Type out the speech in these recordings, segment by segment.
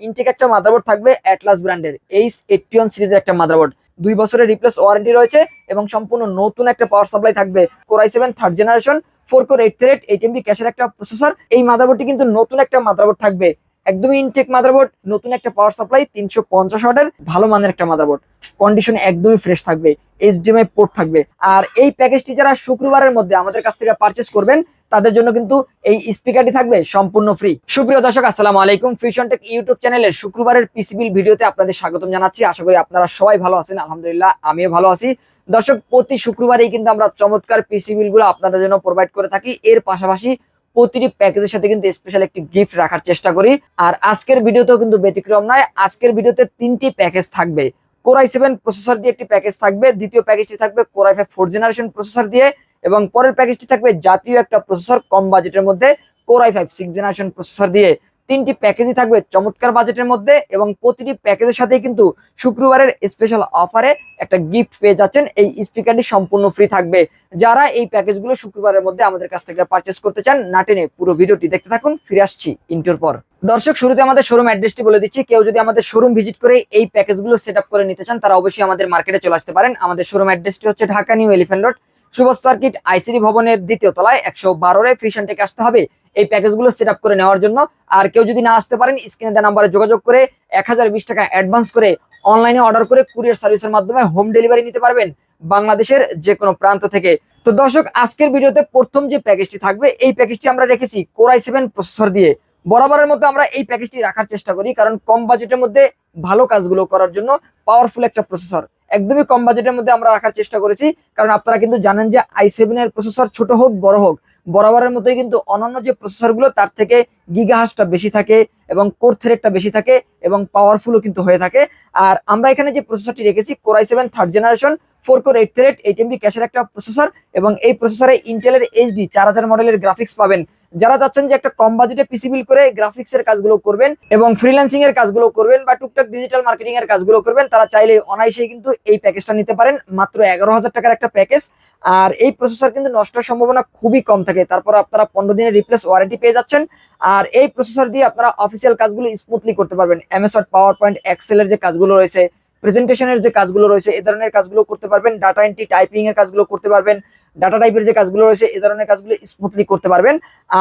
Intact একটা motherboard থাকবে Atlas ব্র্যান্ডের এইচ এইটটি সিরিজের একটা মাদারবোর্ড দুই বছরের রিপ্লেস ওয়ারেন্টি রয়েছে এবং সম্পূর্ণ নতুন একটা পাওয়ার সাপ্লাই থাকবে। Core i seven third generation four core eight thread eight MB ক্যাশের একটা প্রসেসর এই মাদারবোর্ডটি কিন্তু নতুন একটা মাদারবোর্ড থাকবে। একদমই ইনটেক মাদারবোর্ড নতুন একটা পাওয়ার সাপ্লাই তিনশো পঞ্চাশ ওয়াটের ভালো মানের একটা মাদারবোর্ড কন্ডিশন একদমই ফ্রেশ থাকবে এইচডিএমআই পোর্ট থাকবে। আর এই প্যাকেজটি যারা শুক্রবারের মধ্যে আমাদের কাছ থেকে পারচেস করবেন, তাদের জন্য কিন্তু এই স্পিকারটি থাকবে সম্পূর্ণ ফ্রি সুপ্রিয় দর্শক, আসসালামু আলাইকুম। ফিউশন টেক ইউটিউব চ্যানেলের শুক্রবারের পিসিবিল ভিডিওতে আপনাদের স্বাগতম জানাচ্ছি। আশা করি আপনারা সবাই ভালো আছেন, আলহামদুলিল্লাহ আমিও ভালো আছি। দর্শক, প্রতি শুক্রবারেই কিন্তু আমরা চমৎকার পিসিবিলগুলো আপনাদের জন্য প্রোভাইড করে থাকি। এর পাশাপাশি প্রতিটি প্যাকেজের সাথে কিন্তু স্পেশাল একটি গিফট রাখার চেষ্টা করি। আর আজকের ভিডিওতেও কিন্তু ব্যতিক্রম নয়, আজকের ভিডিওতে তিনটি প্যাকেজ থাকবে। কোরাই সেভেন প্রসেসর দিয়ে একটি প্যাকেজ থাকবে, দ্বিতীয় প্যাকেজটি থাকবে core i five four generation processor দিয়ে, এবং পরের প্যাকেজটি থাকবে জাতীয় একটা প্রসেসর কম বাজেটের মধ্যে core i five six generation processor দিয়ে। তিনটি প্যাকেজই থাকবে চমৎকার বাজেটের মধ্যে এবং প্রতিটি প্যাকেজের সাথেই কিন্তু শুক্রবারের স্পেশাল অফারে একটা গিফট পেয়ে যাচ্ছেন। এই স্পিকারটি সম্পূর্ণ ফ্রি থাকবে। যারা এই প্যাকেজগুলো শুক্রবারের মধ্যে আমাদের কাছ থেকে পারচেস করতে চান না টেনে পুরো ভিডিওটি দেখতে থাকুন। ফিরে আসছি ইন্টোর পর। দর্শক, শুরুতে আমাদের শোরুম অ্যাড্রেসটি বলে দিচ্ছি। কেউ যদি আমাদের শোরুম ভিজিট করে এই প্যাকেজগুলো সেট করে নিতে চান, তারা অবশ্যই আমাদের মার্কেটে চলে আসতে পারেন। আমাদের শোরুম অ্যাড্রেসটি হচ্ছে Dhaka new elephant road Subhash market ICD ভবনের দ্বিতীয় তলায়। একশো বারোরে ফিশন টেকে আসতে হবে। এই প্যাকেজগুলো সেট করে নেওয়ার জন্য। আর কেউ যদি না আসতে পারেন স্ক্রিনে দেওয়া নাম্বারে যোগাযোগ করে এক হাজার বিশ টাকা অ্যাডভান্স করে অনলাইনে অর্ডার করে কুরিয়ার সার্ভিসের মাধ্যমে হোম ডেলিভারি নিতে পারবেন বাংলাদেশের যে কোনো প্রান্ত থেকে। তো দর্শক, আজকের ভিডিওতে প্রথম যে প্যাকেজটি থাকবে, এই প্যাকেজটি আমরা রেখেছি কোরাই সেভেন প্রসেসর দিয়ে। বরাবরের মধ্যে আমরা এই প্যাকেজটি রাখার চেষ্টা করি, কারণ কম বাজেটের মধ্যে ভালো কাজগুলো করার জন্য পাওয়ারফুল একটা প্রসেসর একদমই কম বাজেটের মধ্যে আমরা রাখার চেষ্টা করেছি, কারণ আপনারা কিন্তু জানেন যে আই সেভেন এর প্রসেসর ছোট হোক, বড় হোক বরাবরের মতোই কিন্তু অন্যান্য যে প্রসেসরগুলো তার থেকে গিগাহাসটা বেশি থাকে এবং কোর থ্রেডটা বেশি থাকে এবং পাওয়ারফুলও কিন্তু হয়ে থাকে। আর আমরা এখানে যে প্রসেসরটি রেখেছি core i seven third generation four core eight thread eight MB ক্যাশের একটা প্রসেসর এবং এই প্রসেসরে ইন্টেলের এইচডি চার হাজার মডেলের গ্রাফিক্স পাবেন। যারা চাচ্ছেন যে একটা কম বাজেটে পিসি বিল করে গ্রাফিক্স এর কাজগুলো করবেন এবং ফ্রিল্যান্সিং এর কাজগুলো করবেন বা টুকটাক ডিজিটাল মার্কেটিং এর কাজগুলো করবেন, তারা চাইলে অনায়াসে কিন্তু এই প্যাকেজটা নিতে পারেন। মাত্র এগারো হাজার টাকার একটা প্যাকেজ আর এই প্রসেসর কিন্তু নষ্টের সম্ভাবনা খুবই কম থাকে। তারপর আপনারা পনেরো দিনের রিপ্লেস ওয়ারেন্টি পেয়ে যাচ্ছেন। আর এই প্রসেসর দিয়ে আপনারা অফিসিয়াল কাজগুলো স্মুথলি করতে পারবেন। এমএসআর পাওয়ার পয়েন্ট এক্সেলের যে কাজগুলো রয়েছে প্রেজেন্টেশনের যে কাজগুলো রয়েছে, এ ধরনের কাজগুলো করতে পারবেন। ডাটা এন্ট্রি টাইপিং এর কাজগুলো করতে পারবেন। ডাটা টাইপের যে কাজগুলো রয়েছে, এ ধরনের কাজগুলো স্মুথলি করতে পারবেন।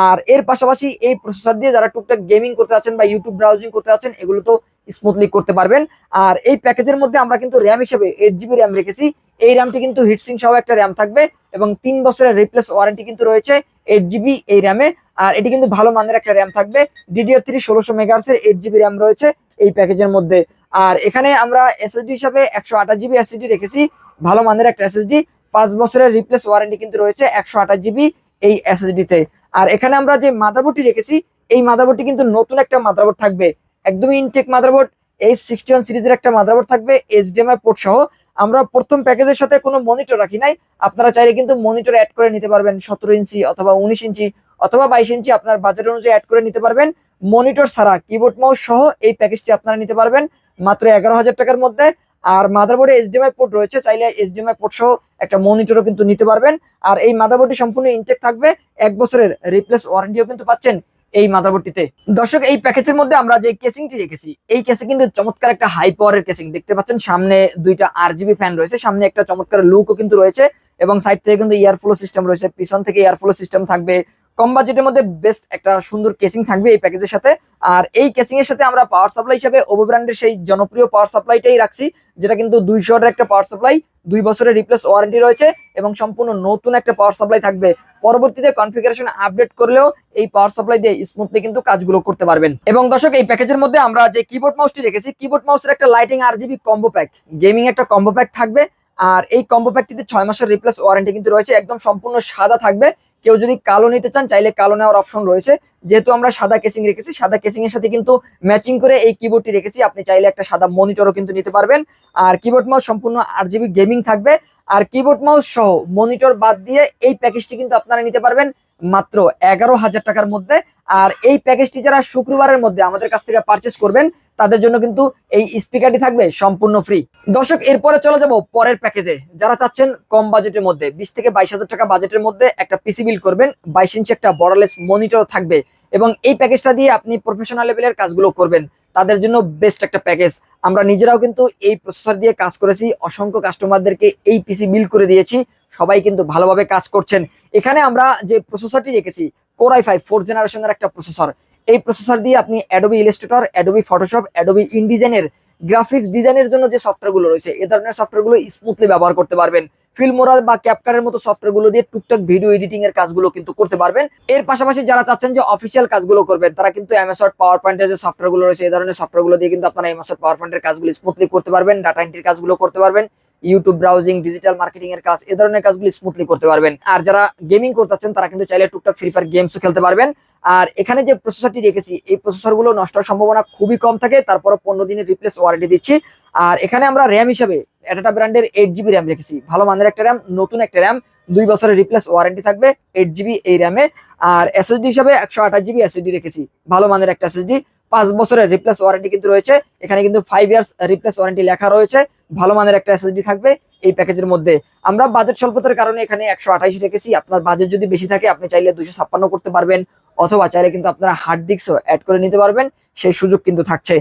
আর এর পাশাপাশি এই প্রসেসর দিয়ে যারা টুকটাক গেমিং করতে আছেন বা ইউটিউব ব্রাউজিং করতে আছেন, এগুলো তো স্মুথলি করতে পারবেন। আর এই প্যাকেজের মধ্যে আমরা কিন্তু র্যাম হিসেবে এইট জিবি র্যাম রেখেছি। এই র্যামটি কিন্তু হিটসিং সহ একটা র্যাম থাকবে এবং তিন বছরের রিপ্লেস ওয়ারেন্টি কিন্তু রয়েছে এইট জিবি এই র্যামে আর এটি কিন্তু ভালো মানের একটা র্যাম থাকবে। ডিডিআর থ্রি ষোলোশো মেগাহার্সের এইট জিবি র্যাম রয়েছে এই প্যাকেজের মধ্যে। আর এখানে আমরা এসএসডি হিসাবে একশো আঠাশ জিবি এসএসডি রেখেছি। ভালো মানের একটা এসএসডি পাঁচ বছরের রিপ্লেস ওয়ারেন্টি কিন্তু রয়েছে একশো আঠাশ জিবি এই এসএসডি তে। আর এখানে আমরা যে মাদারবোর্ডটি রেখেছি, এই মাদারবোর্ডটি কিন্তু নতুন একটা মাদারবোর্ড থাকবে। একদমই Intel motherboard H sixty one সিরিজের একটা মাদারবোর্ড থাকবে এইচডিএমআই পোর্ট সহ। আমরা প্রথম প্যাকেজের সাথে কোনো মনিটর রাখি নাই। আপনারা চাইলে কিন্তু মনিটর অ্যাড করে নিতে পারবেন। সতেরো ইঞ্চি অথবা উনিশ ইঞ্চি অথবা বাইশ ইঞ্চি আপনার বাজেট অনুযায়ী অ্যাড করে নিতে পারবেন। মনিটর ছাড়া কিবোর্ড মাউস সহ এই প্যাকেজটি আপনারা নিতে পারবেন। মাত্র এগারো হাজার টাকার মধ্যে। আর মাদারবোর্ডে এইচডিএমআই পোর্ট রয়েছে, চাইলে এইচডিএমআই পোর্ট সহ একটা মনিটরও কিন্তু নিতে পারবেন। আর এই মাদারবোর্ডটি সম্পূর্ণ ইনটেক থাকবে, এক বছরের রিপ্লেস ওয়ারেন্টিও কিন্তু পাচ্ছেন এই মাদারবোর্ডটিতে দর্শক, এই প্যাকেজের মধ্যে আমরা যে কেসিংটি রেখেছি, এই কেসিং কিন্তু চমৎকার একটা হাই পাওয়ারের কেসিং দেখতে পাচ্ছেন, সামনে দুইটা আর জিবি ফ্যান রয়েছে, সামনে একটা চমৎকার লুকও কিন্তু রয়েছে, এবং সাইড থেকে কিন্তু এয়ার ফ্লো সিস্টেম রয়েছে, পিছন থেকে এয়ার ফ্লো সিস্টেম থাকবে কম বাজেটের মধ্যে বেস্ট একটা সুন্দর কেসিং থাকবে এই প্যাকেজের সাথে। আর এই কেসিং এর সাথে আমরা পাওয়ার সাপ্লাই হিসাবে ওভো ব্র্যান্ডের সেই জনপ্রিয় পাওয়ার সাপ্লাইটাই রাখছি, যেটা কিন্তু দুইশো একটা পাওয়ার সাপ্লাই দুই বছরের রিপ্লেস ওয়ারেন্টি রয়েছে এবং সম্পূর্ণ নতুন একটা পাওয়ার সাপ্লাই থাকবে। পরবর্তীতে কনফিগারেশন আপডেট করলেও এই পাওয়ার সাপ্লাই দিয়ে স্মুথলি কিন্তু কাজগুলো করতে পারবেন। এবং দর্শক, এই প্যাকেজের মধ্যে আমরা যে কিবোর্ড মাউসটি রেখেছি কিবোর্ড মাউসের একটা lighting R GB combo pack gaming একটা কম্বো প্যাক থাকবে। আর এই কম্বো প্যাকটিতে ছয় মাসের রিপ্লেস ওয়ারেন্টি কিন্তু রয়েছে, একদম সম্পূর্ণ সাদা থাকবে। কেউ যদি কালো নিতে চান, চাইলে কালো নেওয়ার অপশন রয়েছে। যেহেতু আমরা সাদা কেসিং রেখেছি, সাদা কেসিং এর সাথে কিন্তু ম্যাচিং করে এই কিবোর্ডটি রেখেছি। আপনি চাইলে একটা সাদা মনিটরও কিন্তু নিতে পারবেন। আর কিবোর্ড মাউস সম্পূর্ণ আট জিবি গেমিং থাকবে। আর কিবোর্ড মাউস সহ মনিটর বাদ দিয়ে এই প্যাকেজটি কিন্তু আপনারা নিতে পারবেন। মাত্র এগারো হাজার টাকার মধ্যে। আর এই প্যাকেজটি যারা শুক্রবারের মধ্যে আমাদের কাছ থেকে পারচেস করবেন, তাদের জন্য কিন্তু এই স্পিকারটি থাকবে সম্পূর্ণ ফ্রি দর্শক, এরপরে চলে যাব পরের প্যাকেজে যারা চাচ্ছেন কম বাজেটের মধ্যে, বিশ থেকে বাইশ হাজার টাকা বাজেটের মধ্যে একটা পিসি বিল করবেন, বাইশ ইঞ্চি একটা বড়লেস মনিটর থাকবে। এবং এই প্যাকেজটা দিয়ে আপনি প্রফেশনাল লেভেলের কাজগুলো করবেন। তাদের জন্য বেস্ট একটা প্যাকেজ আমরা নিজেরাও কিন্তু এই প্রসেসর দিয়ে কাজ করেছি। অসংখ্য কাস্টমারদেরকে এই পিসি বিল করে দিয়েছি। সবাই কিন্তু ভালোভাবে কাজ করছেন। এখানে আমরা যে প্রসেসরটি রেখেছি কোরাই ফাইভ ফোর জেনারেশনের একটা প্রসেসর এই প্রসেসর দিয়ে আপনি Adobe Illustrator Adobe Photoshop Adobe ইনডিজাইনের graphics ডিজাইনের জন্য যে সফটওয়্যারগুলো রয়েছে এই ধরনের সফটওয়্যারগুলো স্মুথলি ব্যবহার করতে পারবেন। ফিল্মোরা বা ক্যাপকারের মতো সফটওয়্যারগুলো দিয়ে টুকটাক ভিডিও এডিটিং এর কাজগুলো কিন্তু করতে পারবেন। এর পাশাপাশি যারা চাচ্ছেন যে অফিসিয়াল কাজগুলো করবেন, তারা কিন্তু এমএসওয়ার্ড পাওয়ার পয়েন্টের যে সফটওয়্যারগুলো রয়েছে এই ধরনের সফটওয়্যারগুলো দিয়ে কিন্তু আপনারা এমএসওয়ার্ড পাওয়ার পয়েন্টের কাজগুলো স্মুথলি করতে পারবেন ডাটা এন্ট্রির কাজগুলো করতে পারবেন। ইউটিউব ব্রাউজিং ডিজিটাল মার্কেটিং এর কাজ এই ধরনের কাজগুলো স্মুথলি করতে পারবেন। আর যারা গেমিং করতে চাচ্ছেন, তারা কিন্তু চাইলে টুকটাক ফ্রি ফায়ার গেমসও খেলতে পারবেন। আর এখানে যে প্রসেসরটি রেখেছি, এই প্রসেসরগুলো নষ্ট হওয়ার সম্ভাবনা খুবই কম থাকে। তারপরে পনেরো দিনের রিপ্লেস ওয়ারেন্টি দিচ্ছি। আর এখানে আমরা র্যাম হিসাবে একটা ব্র্যান্ডের এইট জিবি র্যাম রেখেছি। ভালো মানের একটা র্যাম নতুন একটা র্যাম দুই বছরের রিপ্লেস ওয়ারেন্টি থাকবে এইট জিবি এই র্যামে আর এসএসডি হিসাবে একশো আঠাশ জিবি এসএসডি রেখেছি। ভালো মানের একটা এসএসডি পাঁচ বছরের রিপ্লেস ওয়ারেন্টি কিন্তু রয়েছে। এখানে কিন্তু ফাইভ ইয়ার্স রিপ্লেস ওয়ারেন্টি লেখা রয়েছে। ভালো মানের একটা এসএসডি থাকবে এই প্যাকেজের মধ্যে। আমরা বাজেট স্বল্পতার কারণে এখানে একশো আঠাইশ রেখেছি। আপনার বাজেট যদি বেশি থাকে, আপনি চাইলে দুশো ছাপ্পান্ন করতে পারবেন, অথবা চাইলে কিন্তু আপনারা হার্ড ডিস্কও অ্যাড করে নিতে পারবেন, সেই সুযোগ কিন্তু থাকছে।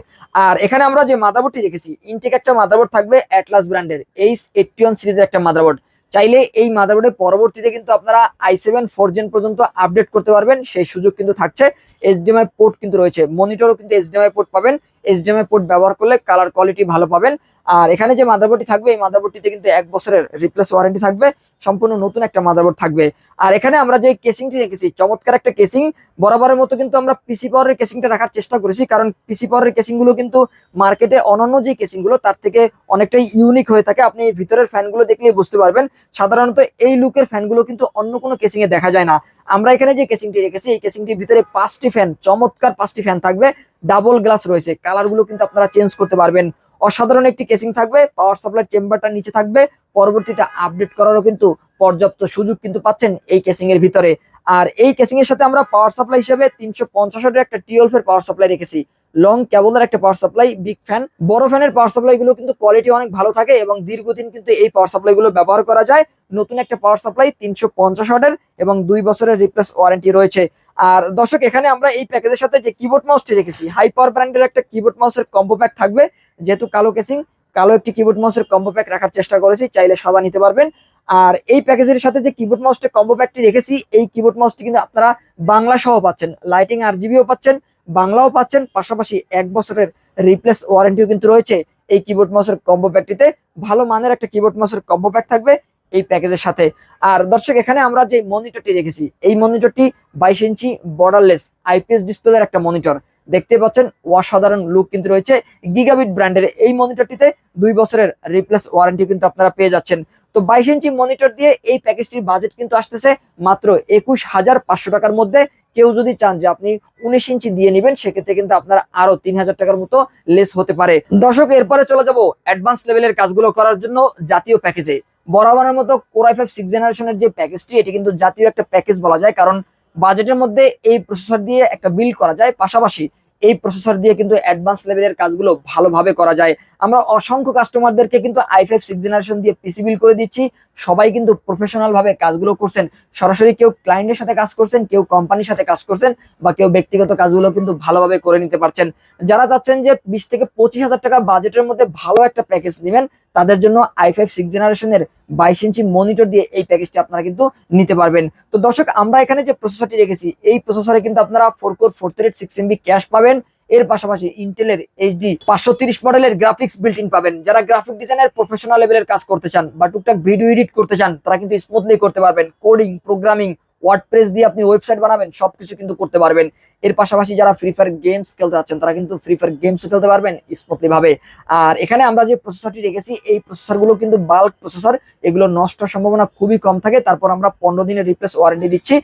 আর এখানে আমরা যে মাদারবোর্ডটি রেখেছি ইনটেক একটা মাদারবোর্ড থাকবে অ্যাটলাস ব্র্যান্ডের এইচ এইটিওন সিরিজের একটা মাদারবোর্ড। চাইলে এই মাদারবোর্ডে পরবর্তীতে কিন্তু আপনারা আই সেভেন ফোর জেন পর্যন্ত আপডেট করতে পারবেন, সেই সুযোগ কিন্তু থাকছে। এইচডিএমআই পোর্ট কিন্তু রয়েছে মনিটরও কিন্তু এইচডিএমআই পোর্ট পাবেন এইচডিএমআই পোর্ট ব্যবহার করলে কালার কোয়ালিটি ভালো পাবেন। আর এখানে যে মাদারবোর্ডটি থাকবে, এই মাদারবোর্ডটিতে কিন্তু এক বছরের রিপ্লেস ওয়ারেন্টি থাকবে, সম্পূর্ণ নতুন একটা মাদারবোর্ড থাকবে। আর এখানে আমরা যে কেসিংটি রেখেছি, চমৎকার একটা কেসিং বরাবরের মতো কিন্তু আমরা পিসি পাওয়ারের কেসিংটা রাখার চেষ্টা করেছি, কারণ পিসি পাওয়ারের কেসিংগুলো কিন্তু মার্কেটে অনন্য যে কেসিংগুলো তার থেকে অনেকটাই ইউনিক হয়ে থাকে। আপনি ভিতরের ফ্যানগুলো দেখলেই বুঝতে পারবেন, সাধারণত এই লুকের ফ্যানগুলো কিন্তু অন্য কোনো কেসিংয়ে দেখা যায় না। আমরা এখানে যে কেসিংটি রেখেছি, এই কেসিংটির ভিতরে পাঁচটি ফ্যান চমৎকার পাঁচটি ফ্যান থাকবে। ডাবল গ্লাস রয়েছে। কালারগুলো কিন্তু আপনারা চেঞ্জ করতে পারবেন। অসাধারণ একটি কেসিং থাকবে। পাওয়ার সাপ্লাই চেম্বারটা নিচে থাকবে। পরবর্তীতে আপডেট করারও কিন্তু পর্যাপ্ত সুযোগ কিন্তু পাচ্ছেন এই কেসিং এর ভিতরে। আর এই কেসিং এর সাথে আমরা পাওয়ার সাপ্লাই হিসেবে তিনশো পঞ্চাশ একটা টিওলফের পাওয়ার সাপ্লাই রেখেছি। লং কেবলের একটা পাওয়ার সাপ্লাই বিগ ফ্যান বড় ফ্যানের পাওয়ার সাপ্লাই গুলো কিন্তু কোয়ালিটি অনেক ভালো থাকে এবং দীর্ঘদিন কিন্তু এই পাওয়ার সাপ্লাই গুলো ব্যবহার করা যায়। নতুন একটা পাওয়ার সাপ্লাই তিনশো পঞ্চাশ ওয়াটের এবং দুই বছরের রিপ্লেস ওয়ারেন্টি রয়েছে। আর দর্শক, এখানে আমরা এই প্যাকেজের সাথে যে কিবোর্ড মাউসটি রেখেছি হাই পাওয়ার ব্র্যান্ডের একটা কিবোর্ড মাউসের কম্বো প্যাক থাকবে। যেহেতু কালো কেসিং কালো একটি কিবোর্ড মাউসের কম্বো প্যাক রাখার চেষ্টা করেছি, চাইলে সাদা নিতে পারবেন। আর এই প্যাকেজের সাথে যে কিবোর্ড মাউসটা কম্বো প্যাকটি রেখেছি, এই কিবোর্ড মাউসটি কিন্তু আপনারা বাংলা সহ পাচ্ছেন লাইটিং আর জিবিও পাচ্ছেন। বাংলাও পাচ্ছেন, পাশাপাশি এক বছরের রিপ্লেস ওয়ারেন্টিও কিন্তু রয়েছে। এই কিবোর্ড মাউসের কম্বো প্যাকটিতে ভালো মানের একটা কিবোর্ড মাউসের কম্বো প্যাক থাকবে এই প্যাকেজের সাথে। আর দর্শক, এখানে আমরা যে মনিটরটি রেখেছি, এই মনিটরটি বাইশ ইঞ্চি বর্ডারলেস আইপিএস ডিসপ্লের একটা মনিটর দেখতে পাচ্ছেন, অসাধারণ লুক কিন্তু রয়েছে গিগাবিট ব্র্যান্ডের এই মনিটরটিতে দুই বছরের রিপ্লেস ওয়ারেন্টি কিন্তু আপনারা পেয়ে যাচ্ছেন। তো বাইশ ইঞ্চি মনিটর দিয়ে এই প্যাকেজটির বাজেট কিন্তু আসতেছে মাত্র একুশ হাজার পাঁচশো টাকার মধ্যে। কেউ যদি চান যে আপনি উনিশ ইঞ্চি দিয়ে নেবেন, সেক্ষেত্রে কিন্তু আপনার আরও তিন হাজার টাকার মতো লেস হতে পারে। দর্শক, এরপরে চলে যাব অ্যাডভান্স লেভেলের কাজগুলো করার জন্য জাতীয় প্যাকেজে বরাবরের মতো কোরাই ফাইভ সিক্স জেনারেশনের যে প্যাকেজটি এটি কিন্তু জাতীয় একটা প্যাকেজ বলা যায়, কারণ বাজেটের মধ্যে এই প্রসেসর দিয়ে একটা বিল্ড করা যায়। পাশাপাশি এই প্রসেসর দিয়ে কিন্তু অ্যাডভান্স লেভেলের কাজগুলো ভালোভাবে করা যায়। আমরা অসংখ্য কাস্টমারদেরকে কিন্তু আই ফাইভ সিক্স জেনারেশন দিয়ে পিসি বিল করে দিচ্ছি। সবাই কিন্তু প্রফেশনাল ভাবে কাজগুলো করছেন। সরাসরি কেউ ক্লায়েন্টের সাথে কাজ করছেন, কেউ কোম্পানির সাথে কাজ করছেন বা কেউ ব্যক্তিগত কাজগুলো কিন্তু ভালোভাবে করে নিতে পারছেন। যারা চাচ্ছেন যে বিশ থেকে পঁচিশ হাজার টাকা বাজেটের মধ্যে ভালো একটা প্যাকেজ নেবেন, তাদের জন্য আই ফাইভ সিক্স জেনারেশনের বাইশ ইঞ্চি মনিটর দিয়ে এই প্যাকেজটি আপনারা কিন্তু নিতে পারবেন। তো দর্শক, আমরা এখানে যে প্রসেসরটি রেখেছি, এই প্রসেসরে কিন্তু আপনারা four core four thread six MB cache পাবেন। এর পাশাপাশি ইন্টেলের এইচডি পাঁচশো তিরিশ মডেলের গ্রাফিক্স বিল্ট ইন পাবেন। যারা গ্রাফিক ডিজাইনের প্রফেশনাল লেভেলের কাজ করতে চান বা টুকটাক ভিডিও এডিট করতে চান, তারা কিন্তু স্মুথলি করতে পারবেন। কোডিং প্রোগ্রামিং ওয়ার্ডপ্রেস দিয়ে আপনি ওয়েবসাইট বানাবেন, সবকিছু কিন্তু করতে পারবেন। এর পাশাপাশি যারা ফ্রি ফায়ার গেমস খেলতে যাচ্ছেন, তারা কিন্তু ফ্রি ফায়ার গেমস খেলতে পারবেন স্মুথলি ভাবে আর এখানে আমরা যে প্রসেসরটি রেখেছি, এই প্রসেসরগুলো কিন্তু বাল্ক প্রসেসর এগুলো নষ্ট সম্ভাবনা খুবই কম থাকে। তারপর আমরা পনেরো দিনের রিপ্লেস ওয়ারেন্টি দিচ্ছি।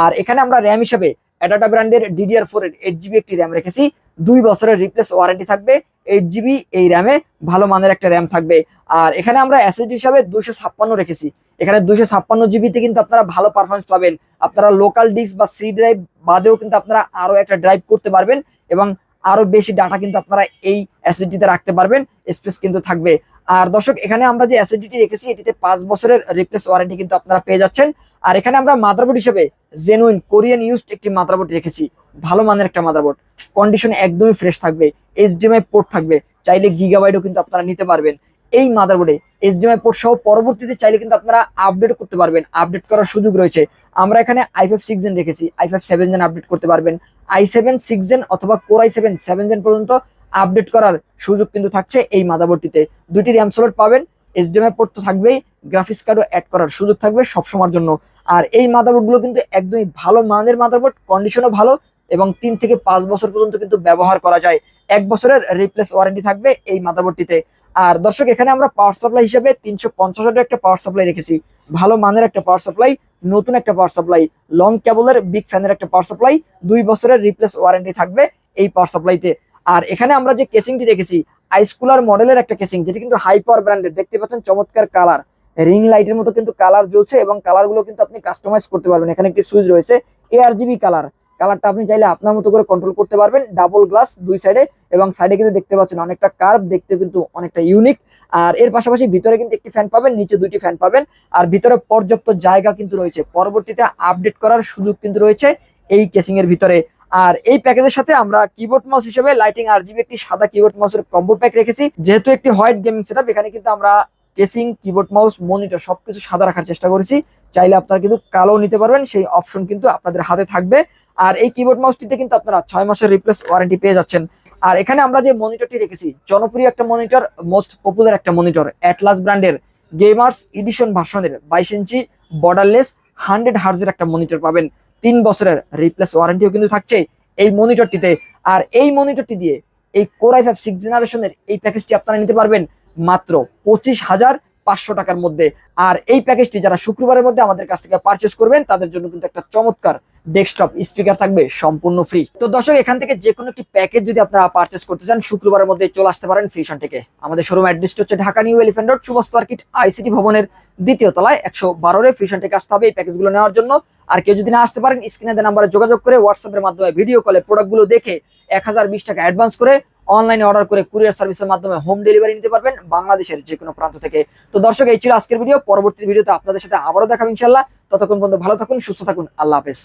আর এখানে আমরা র্যাম হিসেবে অ্যাডাটা ব্র্যান্ডের ডিডিআর ফোর এর এইট জিবি একটি র্যাম রেখেছি। দুই বছরের রিপ্লেস ওয়ারেন্টি থাকবে। এইট জিবি এই র্যামে ভালো মানের একটা র্যাম থাকবে। আর এখানে আমরা এসএসডি হিসাবে দুশো ছাপ্পান্ন রেখেছি। এখানে দুশো ছাপ্পান্ন জিবিতে কিন্তু আপনারা ভালো পারফরমেন্স পাবেন। আপনারা লোকাল ডিস্ক বা সি ড্রাইভ বাদেও কিন্তু আপনারা আরও একটা ড্রাইভ করতে পারবেন এবং আরও বেশি ডাটা কিন্তু আপনারা এই এসএসডিতে রাখতে পারবেন স্পেস কিন্তু থাকবে। আর দর্শক, এখানে আমরা যে এসএসডিটি রেখেছি, এটিতে পাঁচ বছরের রিপ্লেস ওয়ারেন্টি কিন্তু আপনারা পেয়ে যাচ্ছেন। আর এখানে আমরা মাদারবোর্ড হিসেবে জেনুইন কোরিয়ান ইউজড একটি মাদারবোর্ড রেখেছি। ভালো মানের একটা মাদারবোর্ড কন্ডিশন একদমই ফ্রেশ থাকবে এইচডিএমআই পোর্ট থাকবে, চাইলে গিগাবাইটও কিন্তু আপনারা নিতে পারবেন। এই মাদারবোর্ডে এইচডিএমআই পোর্ট সহ পরবর্তীতে চাইলে কিন্তু আপনারা আপডেট করতে পারবেন। আপডেট করার সুযোগ রয়েছে। আমরা এখানে আই সিক্স জেন রেখেছি I five seven gen update করতে পারবেন। আই সেভেন সিক্স জেন অথবা core I seven seven gen পর্যন্ত আপডেট করার সুযোগ কিন্তু থাকছে এই মাদারবোর্ডটিতে। দুটি র্যাম স্লট পাবেন এইচডিএমআই পোর্ট তো থাকবেই গ্রাফিক্স কার্ডও অ্যাড করার সুযোগ থাকবে সবসময়ের জন্য। আর এই মাদারবোর্ডগুলো কিন্তু একদমই ভালো মানের মাদারবোর্ড কন্ডিশনও ভালো এবং তিন থেকে পাঁচ বছর পর্যন্ত কিন্তু ব্যবহার করা যায়। এক বছরের রিপ্লেস ওয়ারেন্টি থাকবে এই মাদারবোর্ডটিতে। আর দর্শক, এখানে আমরা পাওয়ার সাপ্লাই হিসেবে তিনশো পঞ্চাশ একটা পাওয়ার সাপ্লাই রেখেছি। ভালো মানের একটা পাওয়ার সাপ্লাই নতুন একটা পাওয়ার সাপ্লাই লং কেবলের বিগ ফ্যানের একটা পাওয়ার সাপ্লাই দুই বছরের রিপ্লেস ওয়ারেন্টি থাকবে এই পাওয়ার সাপ্লাইতে আর এখানে আমরা যে কেসিংটি রেখেছি আইসকুলার মডেলের একটা কেসিং যেটি কিন্তু হাই পাওয়ার ব্র্যান্ডের দেখতে পাচ্ছেন চমৎকার কালার রিং লাইটের মতো কিন্তু কালার জ্বলছে এবং কালারগুলো কিন্তু আপনি কাস্টমাইজ করতে পারবেন। এখানে একটি সুইচ রয়েছে এআরজিবি কালার কালারটা আপনি চাইলে আপনার মতো করে কন্ট্রোল করতে পারবেন। ডাবল গ্লাস দুই সাইডে এবং সাইডে কিন্তু দেখতে পাচ্ছেন অনেকটা কার্ভ দেখতে কিন্তু অনেকটা ইউনিক আর এর পাশাপাশি ভিতরে কিন্তু একটি ফ্যান পাবেন, নিচে দুইটি ফ্যান পাবেন। আর ভিতরে পর্যাপ্ত জায়গা কিন্তু রয়েছে। পরবর্তীতে আপডেট করার সুযোগ কিন্তু রয়েছে এই কেসিং এর ভিতরে। আর এই প্যাকেজের সাথে আমরা কিবোর্ড মাউস হিসেবে লাইটিং আর জিবি একটি সাদা কিবোর্ড মাউসের কম্বো প্যাক রেখেছি। যেহেতু একটি হোয়াইট গেমিং সেটআপ এখানে কিন্তু আমরা কেসিং কিবোর্ড মাউস মনিটর সবকিছু সাদা রাখার চেষ্টা করেছি। চাইলে আপনারা কিন্তু কালো নিতে পারবেন, সেই অপশন কিন্তু আপনাদের হাতে থাকবে। আর এই কিবোর্ড মাউসটিতে কিন্তু আপনারা ছয় মাসের রিপ্লেস ওয়ারেন্টি পেয়ে যাচ্ছেন। আর এখানে আমরা যে মনিটরটি রেখেছি, জনপ্রিয় একটা মনিটর মোস্ট পপুলার একটা মনিটর অ্যাটলাস ব্র্যান্ডের গেমার্স এডিশন ভার্সনের বাইশ ইঞ্চি বর্ডারলেস হান্ড্রেড হার্জের একটা মনিটর পাবেন। তিন বছরের রিপ্লেস ওয়ারেন্টিও কিন্তু থাকছে এই মনিটরটিতে আর এই মনিটরটি দিয়ে এই কোরাই ফাইভ সিক্স জেনারেশনের এই প্যাকেজটি আপনারা নিতে পারবেন মাত্র পঁচিশ হাজার পাঁচশো টাকার মধ্যে। আর এই প্যাকেজটি যারা শুক্রবারের মধ্যে আমাদের কাছ থেকে পারচেস করবেন, তাদের জন্য কিন্তু একটা চমৎকার ডেস্কটপ স্পিকার থাকবে, সম্পূর্ণ ফ্রি তো দর্শক, এখান থেকে যে কোনো একটি প্যাকেজ যদি আপনারা পারচেস করতে চান, শুক্রবারের মধ্যে চলে আসতে পারেন ফ্রিশন থেকে। আমাদের শোরুম অ্যাড্রেসটা হচ্ছে ঢাকা নিউ এলিফেন্ট রোড সুবস্ত মার্কেট আইসিটি ভবনের দ্বিতীয় তলায়, একশো বারোরে ফ্রিশন থেকে আসতে হবে এই প্যাকেজগুলো নেওয়ার জন্য। আর কেউ যদি না আসতে পারেন স্ক্রিনে দেওয়া নাম্বারে যোগাযোগ করে হোয়াটসঅ্যাপের মাধ্যমে ভিডিও কলে প্রোডাক্টগুলো দেখে এক হাজার বিশ টাকা অ্যাডভান্স করে অনলাইনে অর্ডার করে কুরিয়ার সার্ভিসের মাধ্যমে হোম ডেলিভারি নিতে পারবেন বাংলাদেশের যে কোনো প্রান্ত থেকে। তো দর্শক, এই ছিল আজকের ভিডিও। পরবর্তী ভিডিওতে আপনাদের সাথে আবারও দেখাবো ইনশাল্লাহ ততক্ষণ পর্যন্ত ভালো থাকুন, সুস্থ থাকুন। আল্লাহ হাফেজ।